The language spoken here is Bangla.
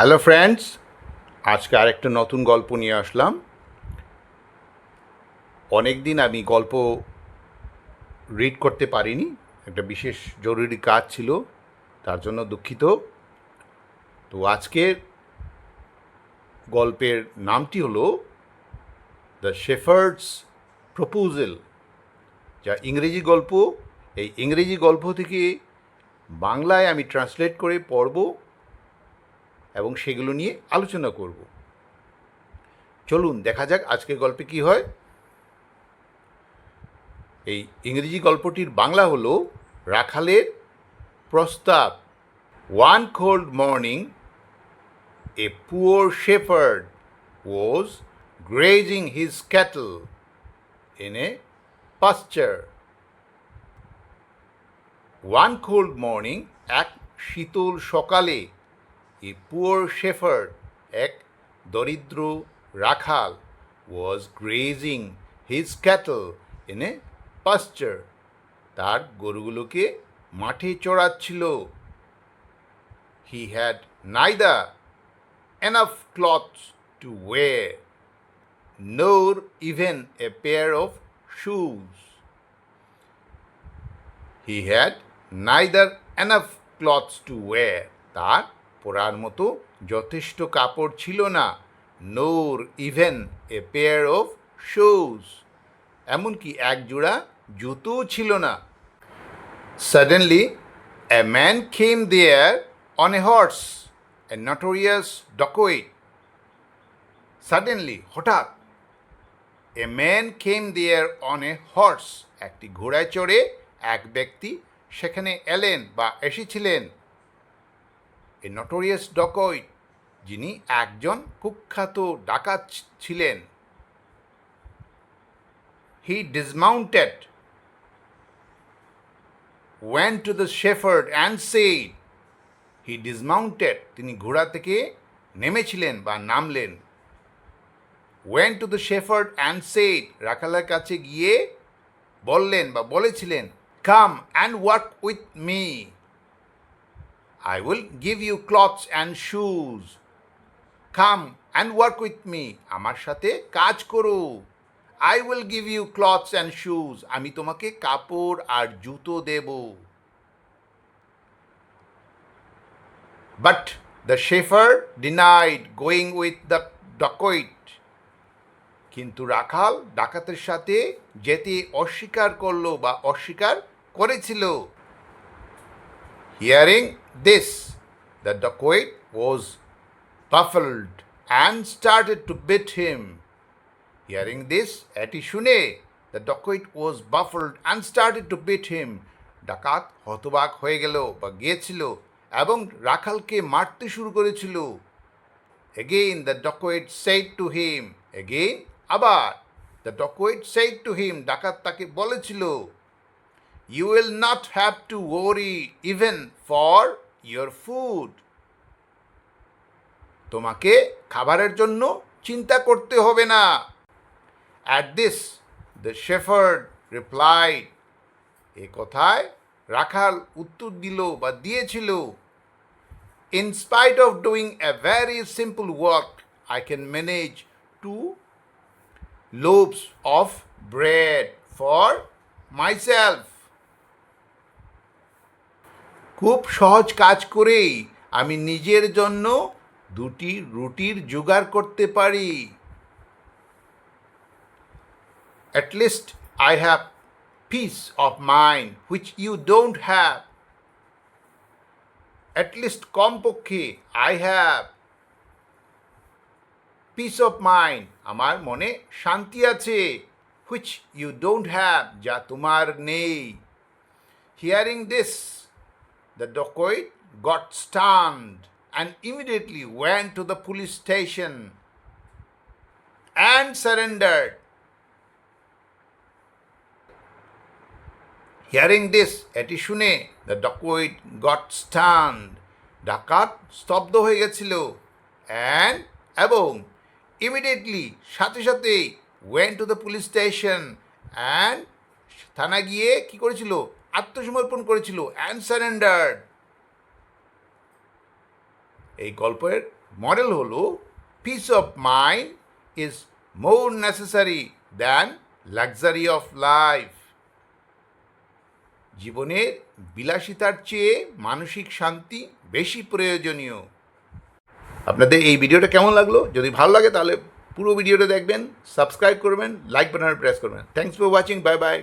হ্যালো ফ্রেন্ডস আজকে আরেকটা নতুন গল্প নিয়ে আসলাম। অনেক দিন আমি গল্প রিড করতে পারিনি। একটা বিশেষ জরুরি কাজ ছিল, তার জন্য দুঃখিত। তো আজকের গল্পের নামটি হলো দ্য শেফার্ডস প্রপোজাল যা ইংরেজি গল্প। এই ইংরেজি গল্প থেকে বাংলায় আমি ট্রান্সলেট করে পড়ব। এবং সেগুলো নিয়ে আলোচনা করব। চলুন, দেখা যাক আজকের গল্পে কি হয়। এই ইংরেজি গল্পটির বাংলা হলো রাখালের প্রস্তাব one cold morning a poor shepherd was grazing his cattle in a pasture one cold morning এক শীতল সকালে এ পুয়ার শেফার্ড এক দরিদ্র রাখাল was grazing his cattle in a pasture তার গরুগুলোকে মাঠে চড়াচ্ছিল he had neither enough clothes to wear nor even a pair of shoes. He had neither enough clothes to wear. তার পরার মতো যথেষ্ট কাপড় ছিল না। Nor even a pair of shoes এমনকি এক জোড়া জুতোও ছিল না। Suddenly a man came there on a horse a notorious dacoit suddenly হঠাৎ a man came there on a horse একটি ঘোড়ায় চড়ে এক ব্যক্তি সেখানে এলেন বা এসেছিলেন। এ নটোরিয়াস ডকইট যিনি একজন কুখ্যাত ডাকাত ছিলেন। He dismounted went to the shepherd and said he dismounted তিনি ঘোড়া থেকে নেমেছিলেন বা নামলেন। Went to the shepherd and said রাখালের কাছে গিয়ে বললেন বা বলেছিলেন come and work with me I will give you clothes and shoes come and work with me আমার সাথে কাজ করো। I will give you clothes and shoes আমি তোমাকে কাপড় আর জুতো দেব। But the shepherd denied going with the dacoit কিন্তু রাখাল ডাকাতের সাথে যেতে অস্বীকার করল বা অস্বীকার করেছিল। Hearing this the dacoit was baffled and started to beat him hearing this এটি শুনে the dacoit was baffled and started to beat him ডাকাত হতবাক হয়ে গেল বা গিয়েছিল এবং রাখালকে মারতে শুরু করেছিল। Again the dacoit said to him, again আবার the dacoit said to him, ডাকাত তাকে বলেছিল you will not have to worry even for your food তোমাকে খাবারের জন্য চিন্তা করতে হবে না। At this the shepherd reply এ কথায় রাখাল উত্তর দিল বা দিয়েছিল। In spite of doing a very simple work I can manage two loaves of bread for myself খুব সহজ কাজ করেই আমি নিজের জন্য দুটি রুটির জোগাড় করতে পারি। At I have peace of mind which you don't have least কমপক্ষে I have peace of mind আমার মনে শান্তি আছে হুইচ ইউ ডোন্ট হ্যাভ যা তোমার নেই। Hearing this the dacoit got stunned and immediately went to the police station and surrendered hearing this এটি শুনে দ্য ডকোয়েট গট স্টান্ড ডাকাত স্তব্ধ হয়ে গেছিল অ্যান্ড এবং ইমিডিয়েটলি সাথে সাথে went to the police station and থানা গিয়ে কি করেছিল? আত্মসমর্পণ করেছিল অ্যান্ড সারেন্ডার্ড এই গল্পের মডেল হলো peace of mind is more necessary than luxury of life জীবনের বিলাসিতার চেয়ে মানসিক শান্তি বেশি প্রয়োজনীয়। আপনাদের এই ভিডিওটা কেমন লাগল? যদি ভালো লাগে তাহলে পুরো ভিডিওটা দেখবেন সাবস্ক্রাইব করবেন লাইক বাটনে প্রেস করবেন। Thanks for watching bye bye